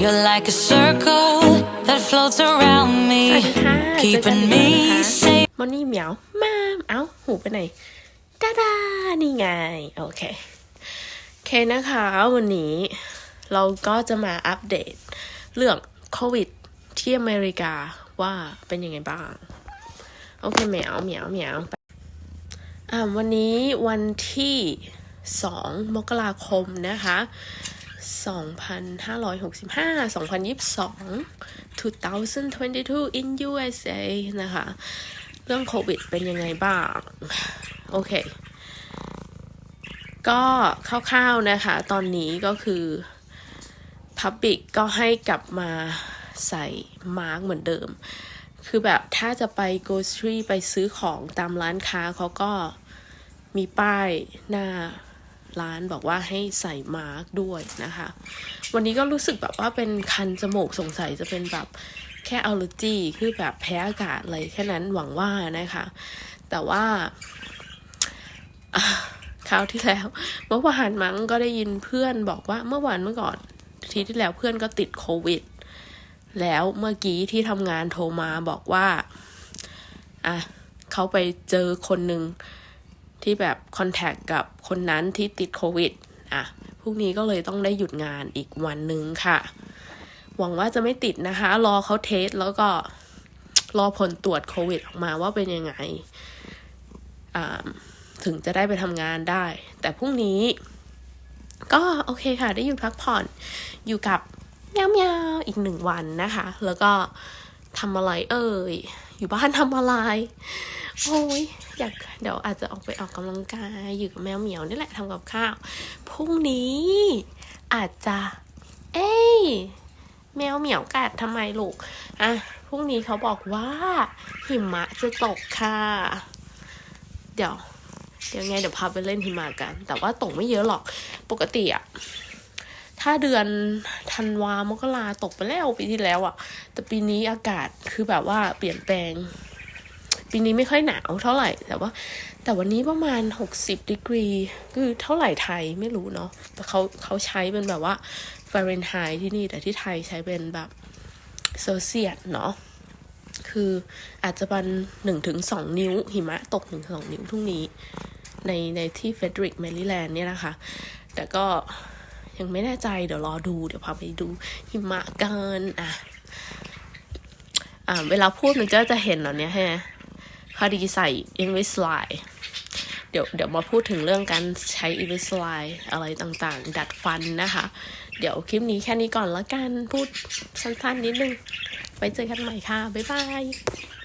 You're like a circle that floats around สวัส me, ดีค่ะ keeping เจอกันอีก me แล้วนะคะ safe. มอนนี่เหมียวมาเอ้า หูไปไหนดาดานี่ไง โอเค โอเคนะคะ วันนี้เราก็จะมาอัปเดต เรื่องโควิดที่อเมริกาว่าเป็นยังไงบ้าง โอเคเหมียวเหมียวเหมียวไปอ่าวันนี้วันที่ 2 มกราคมนะคะ 2565 2022 2022 in USA นะคะ เรื่องโควิดเป็นยังไงบ้าง โอเค ก็คร่าวๆนะคะ ตอนนี้ก็คือ Public ก็ให้กลับมาใส่มาร์กเหมือนเดิม คือแบบถ้าจะไป grocery ไปซื้อของตามร้านค้าเขาก็มีป้ายหน้า ร้านบอกว่าให้ใส่มาร์กด้วยนะคะ วันนี้ก็รู้สึกแบบว่าเป็นคันจมูกสงสัยจะเป็นแบบแค่อัลเลอร์จีคือแบบแพ้อากาศอะไรแค่นั้นหวังว่านะคะ แต่ว่าคราวที่แล้วเมื่อวานมั้งก็ได้ยินเพื่อนบอกว่าเมื่อวานเมื่อก่อนอาทีที่แล้วเพื่อนก็ติดโควิด แล้วเมื่อกี้ที่ทำงานโทรมาบอกว่าอะเขาไปเจอคนหนึ่ง ที่แบบคอนแทคกับคนนั้นที่ติดโควิดอะพรุ่งนี้ก็เลยต้องได้หยุดงานอีกวันหนึ่งค่ะ หวังว่าจะไม่ติดนะคะ รอเขาเทสแล้วก็รอผลตรวจโควิดออกมาว่าเป็นยังไงถึงจะได้ไปทำงานได้ แต่พรุ่งนี้ ก็โอเคค่ะ ได้อยู่พักผ่อนอยู่กับแมวแมวๆอีกหนึ่งวันนะคะ แล้วก็ทำอะไรเอ่ย อยู่บ้านทำอะไร โอ้ยอยากเดี๋ยวอาจจะออกไปออกกำลังกายอยู่กับแมวเหมียวนี่แหละทำกับข้าวพรุ่งนี้อาจจะ เอ้ยแมวเหมียวกัดทำไมลูกอะพรุ่งนี้เขาบอกว่าหิมะจะตกค่ะ เดี๋ยว เดี๋ยวไงเดี๋ยวพาไปเล่นหิมะกัน แต่ว่าตกไม่เยอะหรอก ปกติอะถ้าเดือนธันวามกราตกไปแล้วปีที่แล้วอะแต่ปีนี้อากาศคือแบบว่าเปลี่ยนแปลง ปีนี้ไม่ค่อยหนาวเท่าไหร่ แต่ว่า แต่วันนี้ประมาณหกสิบดีกรีคือเท่าไหร่ไทยไม่รู้เนาะแต่เขาเขาใช้เป็นแบบว่าฟาเรนไฮต์ที่นี่แต่ที่ไทยใช้เป็นแบบเซลเซียสเนาะคืออาจจะเประมาณหนึ่งถึงสองนิ้ว หิมะตกหนึ่งสองนิ้วพรุ่งนี้ ในในที่เฟดริกแมริแลนด์เนี่ยนะคะ แต่ก็ยังไม่แน่ใจเดี๋ยวรอดู เดี๋ยวพาไปดูหิมะกันอะอ่าเวลาพูดมันจะจะเห็นเหรอเนี่ยฮะ พอดีใส่ Invisalign เดี๋ยวเดี๋ยวมาพูดถึงเรื่องการใช้ Invisalign อะไรต่างๆ ดัดฟันนะคะ เดี๋ยวคลิปนี้แค่นี้ก่อนแล้วกัน พูดสั้นๆนิดนึง ไปเจอกันใหม่ค่ะ บ๊ายบาย